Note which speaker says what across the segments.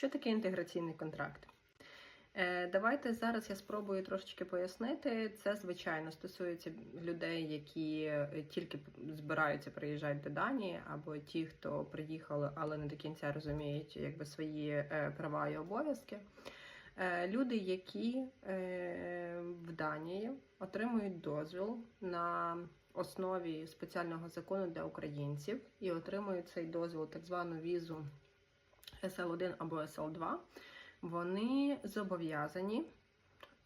Speaker 1: Що таке інтеграційний контракт? Е, Давайте зараз я спробую трошечки пояснити. Це звичайно стосується людей, які тільки збираються приїжджати до Данії, або ті, хто приїхали, але не до кінця розуміють якби свої е, права і обов'язки. Е, Люди, які в Данії отримують дозвіл на основі спеціального закону для українців і отримують цей дозвіл, так звану візу SL1 або SL2, вони зобов'язані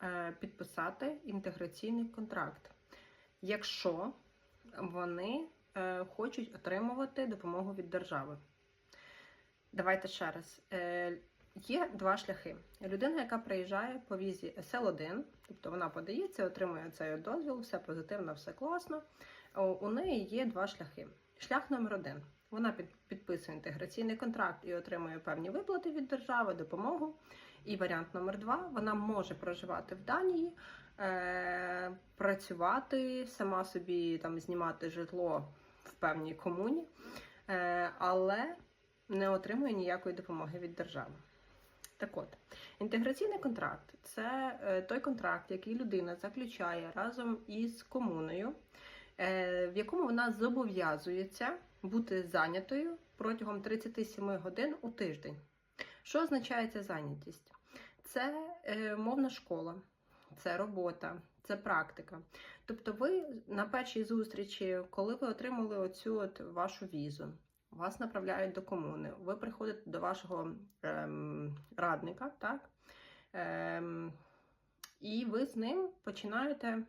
Speaker 1: е, підписати інтеграційний контракт, якщо вони е, хочуть отримувати допомогу від держави. Давайте ще раз. Е, Є два шляхи. Людина, яка приїжджає по візі SL1, тобто вона подається, отримує цей дозвіл, все позитивно, все класно. У неї є два шляхи. Шлях номер один. Вона підписує інтеграційний контракт і отримує певні виплати від держави, допомогу. І варіант номер два вона може проживати в Данії, е, працювати, сама собі там знімати житло в певній комуні, е, але не отримує ніякої допомоги від держави. Так от, інтеграційний контракт це е, той контракт, який людина заключає разом із комуною, в якому вона зобов'язується бути зайнятою протягом 37 годин у тиждень. Що означає ця зайнятість? Це е, мовна школа, це робота, це практика. Тобто, ви на першій зустрічі, коли ви отримали оцю от вашу візу, вас направляють до комуни, ви приходите до вашого ем, радника, так? Ем, і ви з ним починаєте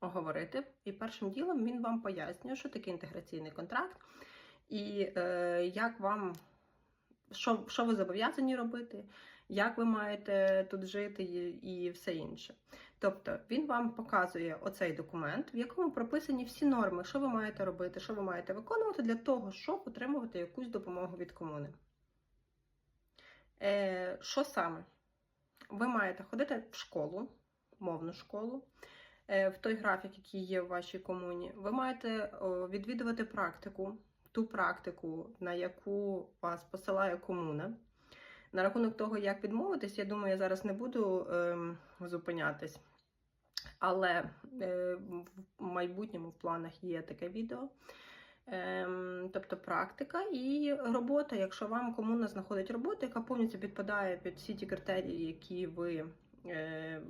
Speaker 1: говорити. І першим ділом він вам пояснює, що таке інтеграційний контракт, і е, як вам, що, що ви зобов'язані робити, як ви маєте тут жити і, і все інше. Тобто він вам показує оцей документ, в якому прописані всі норми, що ви маєте робити, що ви маєте виконувати для того, щоб отримувати якусь допомогу від комуни. Е, що саме? Ви маєте ходити в школу, мовну школу, в той графік, який є в вашій комуні. Ви маєте відвідувати практику, ту практику, на яку вас посилає комуна. На рахунок того, як відмовитись, я думаю, я зараз не буду ем, зупинятись. Але е, в майбутньому в планах є таке відео. Ем, тобто практика і робота. Якщо вам комуна знаходить роботу, яка повністю підпадає під всі ті критерії, які ви е,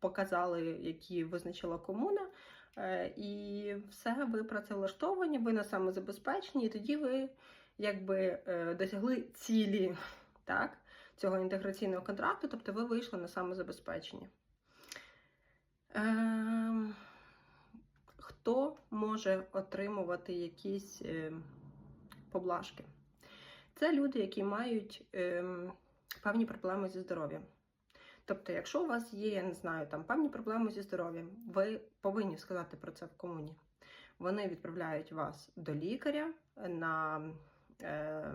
Speaker 1: показали, які визначила комуна, е, і все, ви працевлаштовані, ви на самозабезпеченні, і тоді ви якби е, досягли цілі так, цього інтеграційного контракту, тобто ви вийшли на самозабезпечення. Ем, хто може отримувати якісь е, поблажки? Це люди, які мають е, певні проблеми зі здоров'ям. Тобто, якщо у вас є, я не знаю, там певні проблеми зі здоров'ям, ви повинні сказати про це в комуні. Вони відправляють вас до лікаря на е,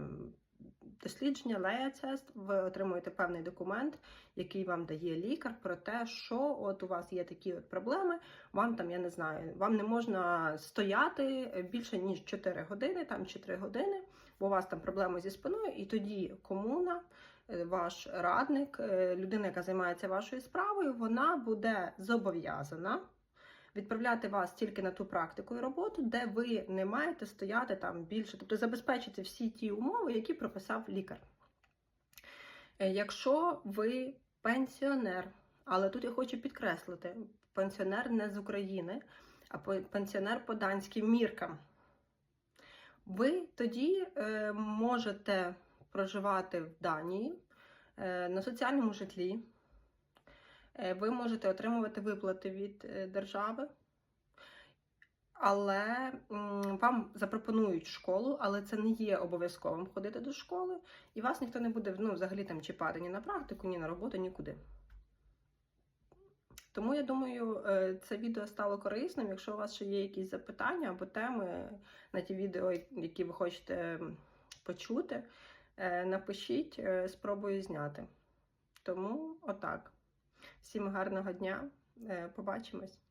Speaker 1: дослідження, лея-тест, ви отримуєте певний документ, який вам дає лікар про те, що от у вас є такі от проблеми, вам там, я не знаю, вам не можна стояти більше, ніж 4 години, там чи 3 години, бо у вас там проблеми зі спиною, і тоді комуна, е, ваш радник, е, людина, яка займається вашою справою, вона буде зобов'язана відправляти вас тільки на ту практику і роботу, де ви не маєте стояти там більше, тобто забезпечити всі ті умови, які прописав лікар. Е, Якщо ви пенсіонер, але тут я хочу підкреслити: пенсіонер не з України, а пенсіонер по данським міркам, ви тоді е, можете проживати в Данії е, на соціальному житлі. Е, Ви можете отримувати виплати від держави, але вам запропонують школу, але це не є обов'язковим ходити до школи, і вас ніхто не буде ну, взагалі там чіпати ні на практику, ні на роботу, нікуди. Тому я думаю, е, це відео стало корисним. Якщо у вас ще є якісь запитання або теми на ті відео, які ви хочете почути, е, напишіть, е, спробую зняти. Тому отак. Всім гарного дня, побачимось.